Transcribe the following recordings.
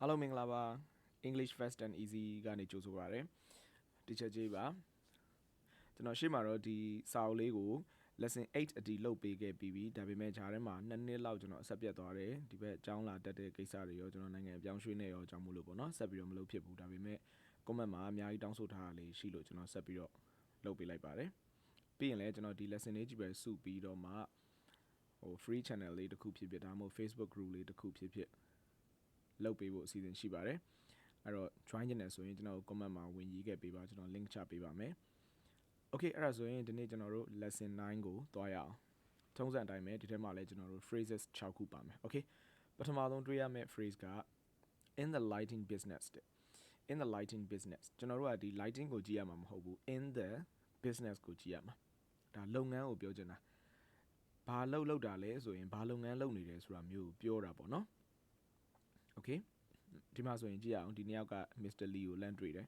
အားလုံးမင်္ဂလာပါ English Fast and Easy ကနေကြိုဆိုပါရစေ Teacher J ပါကျွန်တော်ရှေ့မှာတော့ဒီစာအုပ်လေးကို lesson 8အတီလုပ်ပေးခဲ့ပြီးပြီဒါပေမဲ့ဂျားထဲမှာနှစ်နှစ်လောက်ကျွန်တော်အဆက်ပြတ်သွားတယ်ဒီဘက်အကြောင်းလာတက်တဲ့ကိစ္စတွေရောကျွန်တော်နိုင်ငံအပြောင်းရွှေ့နေရောအကြောင်းမို့လို့ပေါ့နော်ဆက်ပြီးတော့မလုပ်ဖြစ်ဘူးဒါပေမဲ့ comment မှာအများကြီးတောင်းဆိုထားတာလေးရှိလို့ကျွန်တော်ဆက်ပြီးတော့လုပ်ပေးလိုက်ပါတယ်ပြီးရင်လည်းကျွန်တော်ဒီ lesson လေးကြည့်ပဲစုပြီးတော့မှဟို free channel လေးတစ်ခုဖြစ်ဖြစ်ဒါမှမဟုတ် Facebook group လေးတစ်ခုဖြစ်ဖြစ် လုပ်ပေးဖို့အစီအစဉ်ရှိပါတယ်အဲ့တော့ join ချင်တယ်ဆိုရင်ကျွန်တော် comment မှာဝင်ရေးခဲ့ပေးပါကျွန်တော် link ချပေးပါမယ် Okay အဲ့ဒါဆိုရင်ဒီနေ့ကျွန်တော်တို့ lesson 9ကိုသွားရအောင်ထုံးစံအတိုင်းပဲဒီထဲမှာလည်းကျွန်တော်တို့ phrases 6ခုပါမယ် Okay ပထမဆုံးတွေ့ရမယ့် phrase က in the lighting business တဲ့ in the lighting business ကျွန်တော်တို့ကဒီ lighting ကိုကြည့်ရမှာမဟုတ်ဘူး in the business ကိုကြည့်ရမှာဒါလုပ်ငန်းကိုပြောချင်တာဘာလုပ်လုပ်တာလဲဆိုရင်ဘာလုပ်ငန်းလုပ်နေတယ်ဆိုတာမျိုးကိုပြောတာပေါ့နော် Okay ဒီမှာဆိုရင်ကြည့်ရအောင်ဒီနှစ်ယောက်က Mr. Lee ကိုလမ်းတွေ့တယ်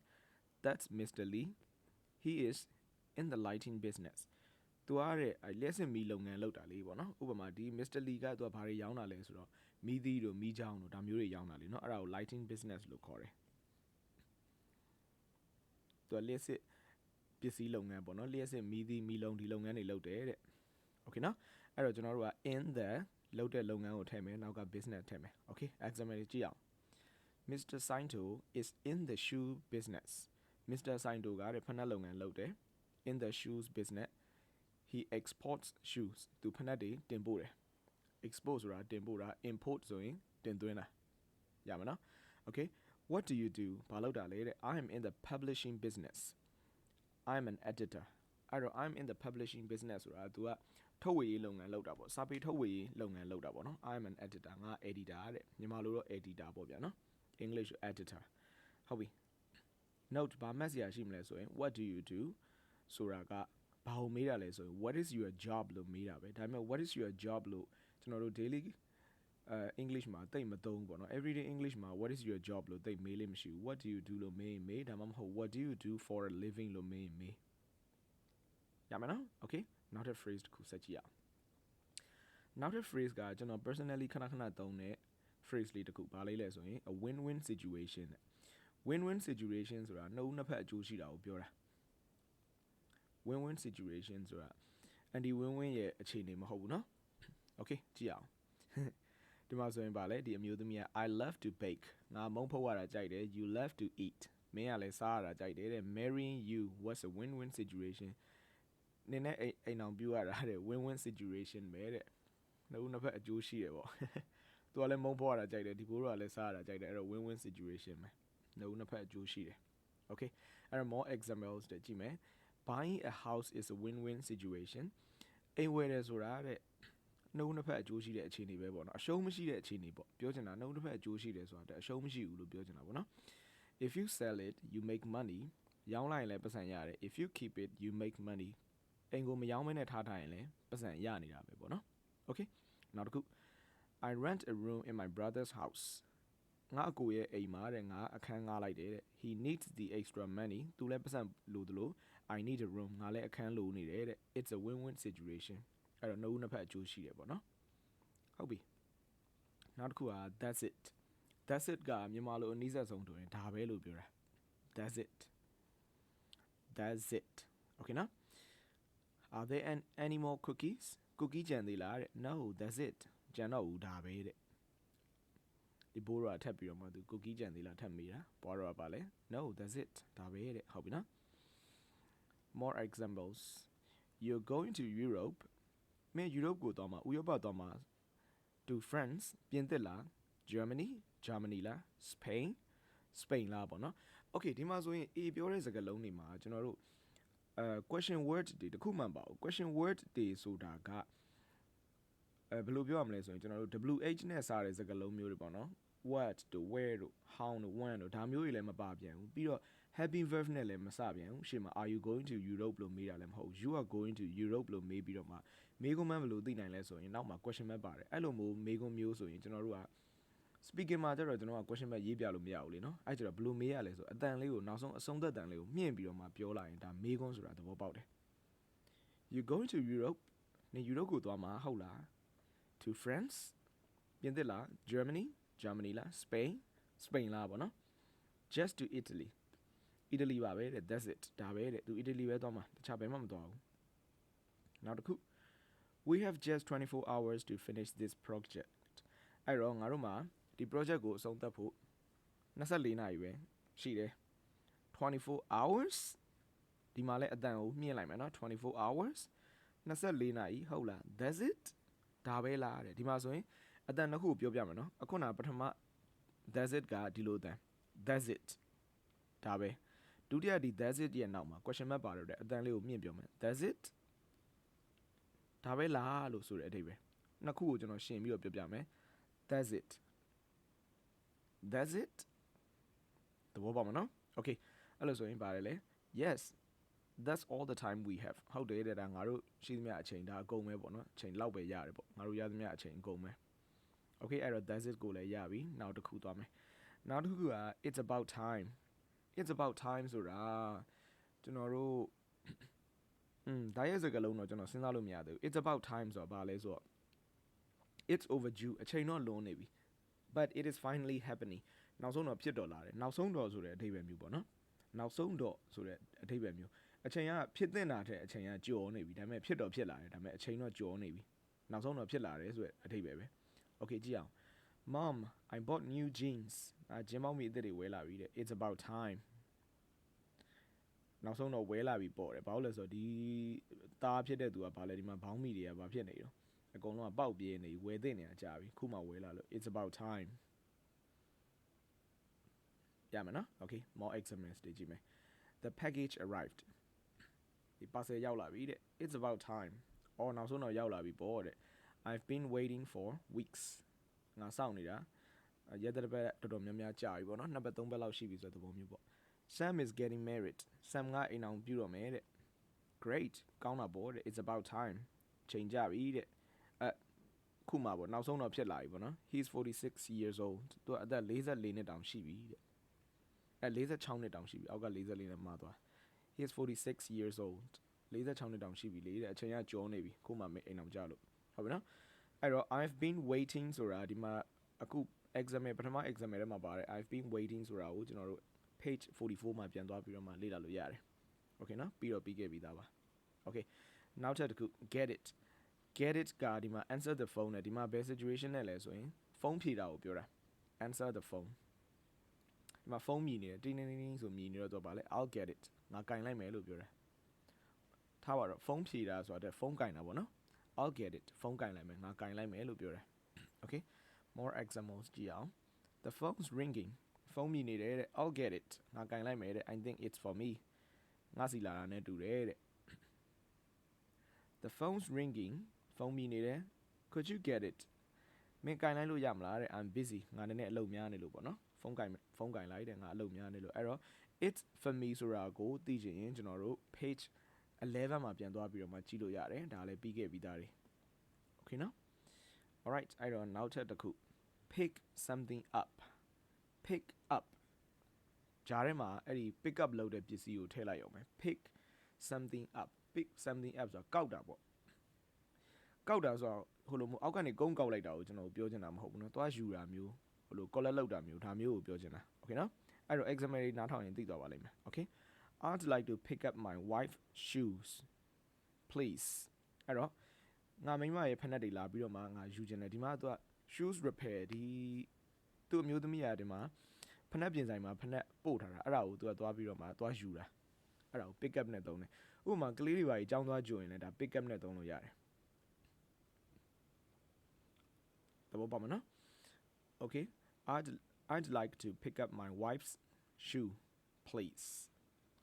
That's Mr. Lee he is in the lighting business သူကတဲ့လျှက်စစ်မီလုပ်ငန်းလုပ်တာလေးပေါ့နော်ဥပမာဒီ Mr. Lee ကသူကဘာတွေရောင်းတာလဲဆိုတော့မီးသီးတို့မီးချောင်းတို့ဒါမျိုးတွေရောင်းတာလေနော်အဲ့ဒါကို lighting business လို့ခေါ်တယ်သူကလျှက်စစ်ပစ္စည်းလုပ်ငန်းပေါ့နော်လျှက်စစ်မီးသီးမီးလုံးဒီလုပ်ငန်းတွေလုပ်တယ်တဲ့ okay နော်အဲ့တော့ကျွန်တော်တို့က in the လုပ်တဲ့လုပ်ငန်းကိုထည့်မယ်နောက်က business ထည့်မယ် okay example ကြည့်အောင် Mr. Sainto is in the shoe business Mr. Sainto ကတဲ့ဖနက်လုပ်ငန်းလုပ်တယ် in the shoes business he exports shoes သူဖနက်တွေတင်ပို့တယ် export ဆိုတာတင်ပို့တာ import ဆိုရင်တင်သွင်းတာရမှာနော် okay what do you do ဘာလုပ်တာလဲတဲ့ I am in the publishing business I am an editor အဲ့တော့ I'm in the publishing business ဆိုတာ तू က ထုတ်ဝေရေးလုပ်ငန်းလုပ်တာပေါ့စာပေထုတ်ဝေရေးလုပ်ငန်းလုပ်တာပေါ့နော် I'm an editor ငါ editor တဲ့မြန်မာလိုတော့ editor ပေါ့ဗျာနော် English editor ဟုတ်ပြီ note ဘာမှတ်စရာရှိမလဲဆိုရင် what do you do ဆိုတာကဘာကိုမေးတာလဲဆိုရင် what is your job လို့မေးတာပဲဒါပေမဲ့ what is your job လို့ကျွန်တော်တို့ daily အဲ English မှာတိတ်မသုံးပေါ့နော် everyday English မှာ what is your job လို့တိတ်မေးလို့မရှိဘူး what do you do လို့မေးရင်မေးဒါမှမဟုတ် what do you do for a living လို့မေးရင်မေးရမယ်နော် okay နောက်တစ် phrase တစ်ခုဆက်ကြည့်အောင်နောက်တစ် phrase ကကျွန်တော် personally ခဏခဏသုံးတဲ့ phrase လေးတစ်ခုဘာလေးလဲဆိုရင် a win win situation win win situation ဆိုတာနှုတ်နှစ်ဖက်အကျိုးရှိတာကိုပြောတာ win win situation ဆိုတာ anti win win ရဲ့အခြေအနေမဟုတ်ဘူးเนาะ okay ကြည့်အောင်ဒီမှာဆိုရင်ဗာလဲဒီအမျိုးသမီးက I love to bake ငါမုန်းဖုတ်ရတာကြိုက်တယ် you love to eat မင်းကလည်းစားရတာကြိုက်တယ်တဲ့ marrying you what's a win win situation နင်းနဲ့အိမ်အောင်ပြူရတာတဲ့ win win situation ပဲတဲ့နှစ်ဦးနှစ်ဖက်အကျိုးရှိတယ်ပေါ့သူကလည်းမုန်းဖုတ်ရတာကြိုက်တယ်ဒီဘိုးကလည်းစားရတာကြိုက်တယ်အဲ့တော့ win win situation ပဲနှစ်ဦးနှစ်ဖက်အကျိုးရှိတယ် okay အဲ့တော့ more examples တဲ့ကြည့်မယ် buying a house is a win win situation အိမ်ဝယ်တယ်ဆိုတာတဲ့နှုတ်နှစ်ဖက်အကျိုးရှိတဲ့အခြေအနေပဲပေါ့နော်အရှုံးမရှိတဲ့အခြေအနေပေါ့ပြောချင်တာနှုတ်နှစ်ဖက်အကျိုးရှိတယ်ဆိုတာတဲ့အရှုံးမရှိဘူးလို့ပြောချင်တာပေါ့နော် if you sell it you make money ရောင်းလိုက်ရင်လည်းပတ်စံရတယ် if you keep it you make money အိမ်ကိုမရောင်းမနဲ့ထားထားရင်လည်းပတ်စံရနေတာပဲပေါ့နော် okay နောက်တစ်ခု I rent a room in my brother's house ငါအကိုရဲ့အိမ်မှာတဲ့ငါအခန်းငှားလိုက်တယ်တဲ့ he needs the extra money သူလည်းပတ်စံလိုသလို I need a room ငါလည်းအခန်းလိုနေတယ်တဲ့ it's a win win situation အဲ့တော့နှစ်ဦးနှစ်ဖက်အကျိုးရှိတယ်ပေါ့နော်ဟုတ်ပြီနောက်တစ်ခုက that's it that's it ကမြန်မာလိုအနည်းဆက်ဆုံးဆိုရင်ဒါပဲလို့ပြောတာ that's it that's it okay နော် are there an, any more cookies cookie ကြံသေးလားတဲ့ no that's it ကြံတော့ဘူးဒါပဲတဲ့ဒီဘိုးတော့ထပ်ပြီးတော့မှသူ cookie ကြံသေးလားထပ်မေးတာဘွားတော့ပါလဲ no that's it ဒါပဲတဲ့ဟုတ်ပြီနော် more examples you're going to Europe မင်း Europe ကိုသွားမှာဥရောပသွားမှာ to France ပြင်သစ်လား Germany Germany လား Spain Spain လားပေါ့နော် Okay ဒီမှာဆိုရင် A ပြောတဲ့စကားလုံးတွေမှာကျွန်တော်တို့ အဲ question word တွေတခုမှမပါဘူး question word တွေဆိုတာကအဲဘယ်လိုပြောရမလဲဆိုရင်ကျွန်တော်တို့ WH နဲ့စတဲ့စကားလုံးမျိုးတွေပေါ့နော် what တို့ where တို့ how တို့ when တို့ဒါမျိုးတွေလည်းမပါပြန်ဘူးပြီးတော့ happy verb နဲ့လည်းမစပြန်ဘူးရှေ့မှာ are you going to Europe လို့မေးတာလည်းမဟုတ် you are going to Europe လို့မေးပြီးတော့မှမေးခွန်းမှဘယ်လိုသိနိုင်လဲဆိုရင်နောက်မှာ question mark ပါတယ်အဲ့လိုမျိုးမေးခွန်းမျိုးဆိုရင်ကျွန်တော်တို့က speaking မှာကျတော့ကျွန်တော်က question mark ရေးပြလို့မရဘူးလေနော်အဲ့ကျတော့ဘယ်လိုမေးရလဲဆိုအတန်လေးကိုနောက်ဆုံးအဆုံးသက်တန်လေးကိုမြင့်ပြီးတော့မှပြောလိုက်ရင်ဒါမေးခွန်းဆိုတာသဘောပေါက်တယ် you going to Europe နေ Europe ကိုသွားမှာဟုတ်လား to France ပြင်သစ်လား Germany Germany လား Spain စပိန်လားပေါ့နော် just to Italy Italy ပါပဲတဲ့ that's it ဒါပဲတဲ့သူ Italy ပဲသွားမှာတခြားဘယ်မှမသွားဘူးနောက်တစ်ခု we have just 24 hours to finish this project အဲ့တော့ငါတို့မှာ ဒီ project ကိုအဆုံးသတ်ဖို့24နာရီပဲရှိတယ်24 hours ဒီမှာလည်းအတန်ကိုမြင့်လိုက်မယ်နော်24 hours 24နာရီဟုတ်လား that's it ဒါပဲလားတဲ့ဒီမှာဆိုရင်အတန်တစ်ခုကိုပြောပြမယ်နော်အခုနကပထမ that's it ကဒီလိုအတန် that's it ဒါပဲဒုတိယဒီ that's it ရဲ့နောက်မှာ question mark ပါတော့တဲ့အတန်လေးကိုမြင့်ပြောမယ် that's it ဒါပဲလားလို့ဆိုတဲ့အဓိပ္ပာယ်နှစ်ခုကိုကျွန်တော်ရှင်းပြီးတော့ပြောပြမယ် that's it that's it သဘောပေါက်မနော် okay အဲ့လိုဆိုရင်ပါတယ်လေ yes that's all the time we have ဟုတ်တယ်တဲ့ဒါငါတို့ရှိသမျှအချိန်ဒါအကုန်ပဲပေါ့နော်အချိန်လောက်ပဲရတယ်ပေါ့ငါတို့ရသမျှအချိန်အကုန်ပဲ okay အဲ့တော့ that's it ကိုလည်းရပြီနောက်တစ်ခုသွားမယ်နောက်တစ်ခုက it's about time it's about time ဆိုတာကျွန်တော်တို့อืมဒါရဲ့စကားလုံးတော့ကျွန်တော်စဉ်းစားလို့မရသေးဘူး it's about time ဆိုတာဘာလဲဆိုတော့ it's overdue အချိန်တော့လွန်နေပြီ but it is finally happening နောက်ဆုံးတော့ဖြစ်တော်လာတယ်နောက်ဆုံးတော့ဆိုတဲ့အဓိပ္ပာယ်မျိုးပေါ့နော်နောက်ဆုံးတော့ဆိုတဲ့အဓိပ္ပာယ်မျိုးအချိန်ကဖြစ်တဲ့တာတဲ့အချိန်ကကြော်နေပြီဒါပေမဲ့ဖြစ်တော့ဖြစ်လာတယ်ဒါပေမဲ့အချိန်တော့ကြော်နေပြီနောက်ဆုံးတော့ဖြစ်လာတယ်ဆိုတဲ့အဓိပ္ပာယ်ပဲ okay ကြည့်အောင် mom i bought new jeans အဂျင်းမောင်းမီအစ်စ်တွေဝဲလာပြီတဲ့ it's about time နောက်ဆုံးတော့ဝဲလာပြီပေါ့တယ်ဘာလို့လဲဆိုတော့ဒီသားဖြစ်တဲ့သူကဘာလဲဒီမှာဘောင်းမီတွေကဘာဖြစ်နေတော့ အကုန်လုံးကပေါက်ပြေးနေပြီဝဲသိနေတာကြာပြီခုမှဝဲလာလို့ it's about time ရမယ်နော် okay more examples တွေကြည့်မယ် the package arrived ဒီ parcel ရောက်လာပြီတဲ့ it's about time အော်နောက်ဆုံးတော့ရောက်လာပြီပေါ့တဲ့ I've been waiting for weeks ငါစောင့်နေတာရက်တဲ့ဘက်တော်တော်များများကြာပြီပေါ့နော်နှစ်ဘက်သုံးဘက်လောက်ရှိပြီဆိုတဲ့သဘောမျိုးပေါ့ Sam is getting married Sam ကအိမ်အောင်ပြုတော့မယ်တဲ့ great ကောင်းတာပေါ့တဲ့ it's about time ချိန်ကြပြီတဲ့အဲ ခုမှပေါ့နောက်ဆုံးတော့ဖြစ်လာပြီပေါ့နော် he's 46 years old သူကအသက်44နှစ်တောင်ရှိပြီတဲ့အဲ46နှစ်တောင်ရှိပြီအောက်က44နဲ့မှာသွား he is 46 years old 46နှစ်တောင်ရှိပြီလေတဲ့အချိန်ကကျော်နေပြီခုမှမအိမ်အောင်ကြလို့ဟုတ်ပြီနော်အဲ့တော့ I've been waiting ဆိုတာဒီမှာအခု exam ပထမ exam ထဲမှာပါတယ် I've been waiting ဆိုတာကိုကျွန်တော်တို့ page 44မှာပြန်သွားပြီးတော့မှလေ့လာလို့ရတယ် okay နော်ပြီးတော့ပြီးခဲ့ပြီးသားပါ okay နောက်ထပ်တစ်ခု get it get it ကဒီမှာ answer the phone နဲ့ဒီမှာဘယ် situation နဲ့လဲဆိုရင်ဖုန်းဖြေတာကိုပြောတာ answer the phone ဒီမှာဖုန်းမြည်နေတယ်တင်းတင်းတင်းတင်းဆိုမြည်နေတော့တော့ဗာလဲ I'll get it ငါကင်လိုက်မယ်လို့ပြောတယ်ထားပါတော့ဖုန်းဖြေတာဆိုတာတဲ့ဖုန်းကင်တာပေါ့နော် I'll get it ဖုန်းကင်လိုက်မယ်ငါကင်လိုက်မယ်လို့ပြောတယ် okay more examples ကြည့်အောင် the phone's ringing ဖုန်းမြည်နေတယ်တဲ့ I'll get it ငါကင်လိုက်မယ်တဲ့ I think it's for me ငါစီလာတာနဲ့တူတယ်တဲ့ the phone's ringing ဖုန်းမြည်နေတယ် could you get it မင်းကင်လိုက်လို့ရမလားတဲ့ I'm busy ငါနည်းနည်းအလုပ်များနေလို့ပေါ့နော်ဖုန်းကင်ဖုန်းကင်လိုက်တဲ့ငါအလုပ်များနေလို့အဲ့တော့ it's for me ဆိုတာကိုသိချင်ရင်ကျွန်တော်တို့ page 11မှာပြန်သွားပြီးတော့မှကြည့်လို့ရတယ်ဒါလည်းပြီးခဲ့ပြီးသားတွေ okay နော် alright အဲ့တော့နောက်ထပ်တစ်ခု pick something up pick up ဂျားထဲမှာအဲ့ဒီ pick up လုပ်တဲ့ပစ္စည်းကိုထည့်လိုက်အောင်မယ် pick something up pick something up ဆိုတာကောက်တာပေါ့ ကောက်တာဆိုတော့ဟိုလိုမျိုးအောက်ကနေကုန်းကောက်လိုက်တာကိုကျွန်တော်ပြောချင်တာမဟုတ်ဘူးเนาะသွားယူတာမျိုးဟိုလို collect လုပ်တာမျိုးဒါမျိုးကိုပြောချင်တာ okay နော်အဲ့တော့ exam တွေနားထောင်ရင်သိသွားပါလိမ့်မယ် okay I'd like to pick up my wife shoes please အဲ့တော့ငါမိမရဲ့ဖက်နှက်တွေလာပြီးတော့မှငါယူချင်တယ်ဒီမှာသူက shoes repair ဒီသူ့အမျိုးသမီးရတယ်မှာဖက်နှက်ပြင်ဆိုင်မှာဖက်နှက်ပို့ထားတာအဲ့ဒါကိုသူကသွားပြီးတော့မှသွားယူတာအဲ့ဒါကို pick up နဲ့သုံးတယ်ဥပမာကလေးတွေပါကြီးចောင်းသွားကြိုရင်လည်းဒါ pick up နဲ့သုံးလို့ရတယ် သဘောပေါက်မနော် okay I'd I'd like to pick up my wife's shoe please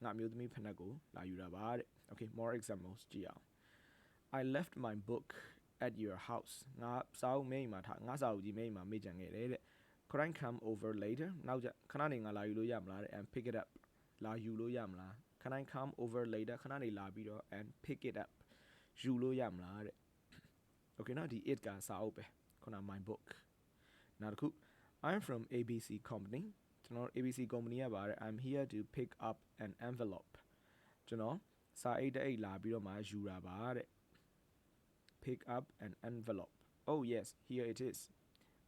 ငါမျိုးသမီးဖက်နှက်ကိုလာယူတာပါတဲ့ okay more examples ကြည့်အောင် I left my book at your house ငါစာအုပ်မိတ်မှာထားငါစာအုပ်ကြီးမိတ်မှာမေ့ကြံခဲ့တယ်တဲ့ Could I come over later နောက်ကြခဏနေငါလာယူလို့ရမလားတဲ့ and pick it up လာယူလို့ရမလား Can I come over later ခဏနေလာပြီးတော့ and pick it up ယူလို့ရမလားတဲ့ Okay နော်ဒီ it ကစာအုပ်ပဲ ခုန my book နောက်တစ်ခု I'm from ABC company ကျွန်တော် ABC company ကပါတယ် I'm here to pick up an envelope ကျွန်တော်စာအိတ်တစ်အိတ်လာပြီးတော့မှယူတာပါတဲ့ pick up an envelope oh yes here it is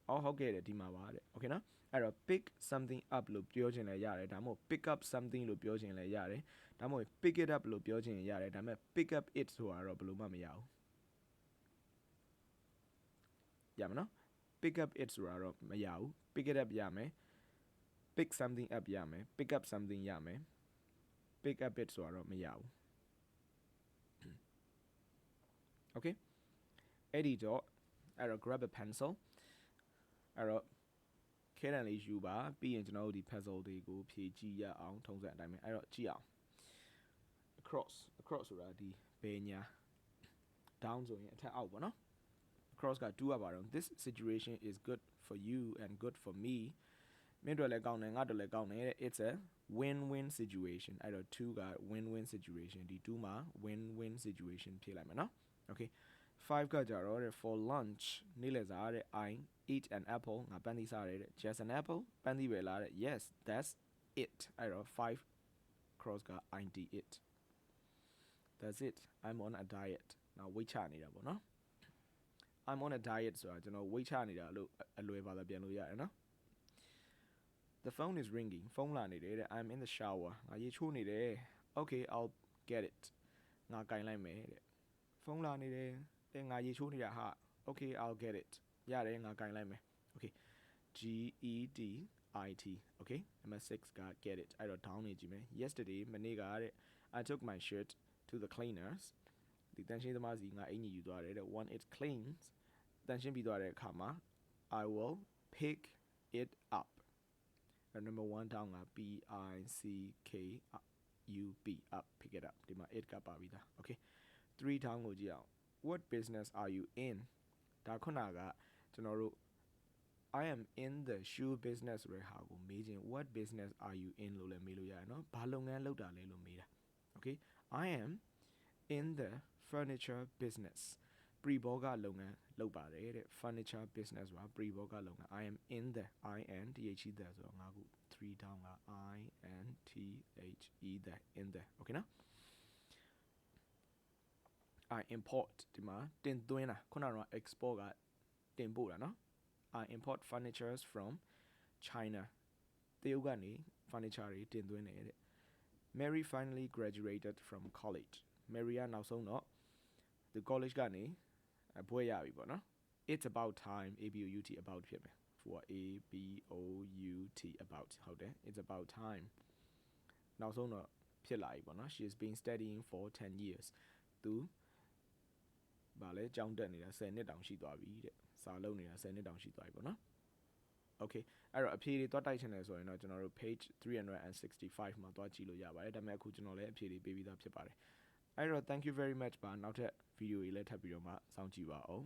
အော်ဟုတ်ကဲ့တဲ့ဒီမှာပါတဲ့ okay နော်အဲ့တော့ pick something up လို့ပြောချင်လည်းရတယ်ဒါမှမဟုတ် pick up something လို့ပြောချင်လည်းရတယ်ဒါမှမဟုတ် pick it up လို့ပြောချင်ရတယ်ဒါပေမဲ့ pick up it ဆိုတာတော့ဘယ်လိုမှမရဘူး ရမနော် pick up it ဆိုတာတော့မရဘူး pick it up ရမယ် pick something up ရမယ် pick up something ရမယ် pick up it ဆိုတာတော့မရဘူး okay အဲ့ဒီတော့အဲ့တော့ grab a pencil အဲ့တော့ခဲတံလေးယူပါပြီးရင်ကျွန်တော်တို့ဒီ puzzle တွေကိုဖြည့်ကြည့်ရအောင်ထုံးစံအတိုင်းပဲအဲ့တော့ကြည့်အောင် across across ဆိုတာဒီဘယ်ညာ down ဆိုရင်အထက်အောက်ပေါ့နော် across က2ရပါတော့ this situation is good for you and good for me မင်းတို့လည်းကောင်းတယ်ငါတို့လည်းကောင်းတယ်တဲ့ it's a win win situation အဲ့တော့2က win win situation ဒီ2မှာ win win situation ဖြည့်လိုက်မယ်နော် okay 5ကကြတော့တဲ့ for lunch နေ့လယ်စာတဲ့ I eat an apple ငါပန်းသီးစားရတယ်တဲ့ just an apple ပန်းသီးပဲလားတဲ့ yes that's it အဲ့တော့5 cross က I d it that's it I'm on a diet နော် weight ချနေတာပေါ့နော် I'm on a diet ဆိုတာကျွန်တော် weight ချနေတာလို့အလွယ်ပါလာပြန်လို့ရတယ်နော် The phone is ringing ဖုန်းလာနေတယ်တဲ့ I'm in the shower ငါရေချိုးနေတယ် Okay I'll get it ငါကင်လိုက်မယ်တဲ့ဖုန်းလာနေတယ်တဲ့ငါရေချိုးနေတာဟာ Okay I'll get it ရတယ်ငါကင်လိုက်မယ် Okay G E D I T Okay number 6က get it အဲ့တော့ down နေကြည့်မယ် yesterday မနေ့ကတဲ့ I took my shirt to the cleaners ဒီတန်ရှင်းသမားစီငါအင်ကြီးယူသွားတယ်တဲ့ when it cleans တန်ရှင်းပြီးသွားတဲ့အခါမှာ I will pick it up and number 1 down က P I C K U P up pick it up ဒီမှာ it ကပါပြီးသား okay 3 down ကိုကြည့်အောင် what business are you in ဒါခုနကကျွန်တော်တို့ I am in the shoe business ဆိုတဲ့ဟာကိုမေးခြင်း what business are you in လို့လည်းမေးလို့ရတယ်နော်ဘာလုပ်ငန်းလုပ်တာလဲလို့မေးတာ okay I am in the furniture business pre-boga လုပ်ငန်းလုပ်ပါတယ်တဲ့ furniture business ဆိုတာ pre-boga လုပ်ငန်း I am in the I N T H E the ဆိုတော့ငါခု3 down က I N T H E the in the okay နော်? I import ဒီမှာတင်သွင်းတာခုနက export ကတင်ပို့တာနော်? I import furnitures from China တရုတ်ကနေ furniture တွေတင်သွင်းတယ်တဲ့ Mary finally graduated from college. Mary ကနောက်ဆုံးတော့ the college ကနေ အဘွဲ့ရပြီပေါ့နော် It's about time A B O U T about ဖြစ်မယ် for A B O U T about ဟုတ်တယ် It's about time နောက်ဆုံးတော့ဖြစ်လာပြီပေါ့နော် She has been studying for 10 years သူဗာလဲကြောင်းတက်နေတာ10နှစ်တောင်ရှိသွားပြီတဲ့စာလုံးနေတာ10နှစ်တောင်ရှိသွားပြီပေါ့နော် Okay အဲ့တော့အဖြေတွေတွားတိုက်ချင်တယ်ဆိုရင်တော့ကျွန်တော်တို့ page 365မှာတွားကြည့်လို့ရပါတယ်ဒါပေမဲ့အခုကျွန်တော်လည်းအဖြေတွေပေးပြီးသားဖြစ်ပါတယ်အဲ့တော့ thank you very much ပါနောက်ထပ် ဗီဒီယိုတွေလည်းထပ်ပြီးတော့မှစောင့်ကြည့်ပါအောင်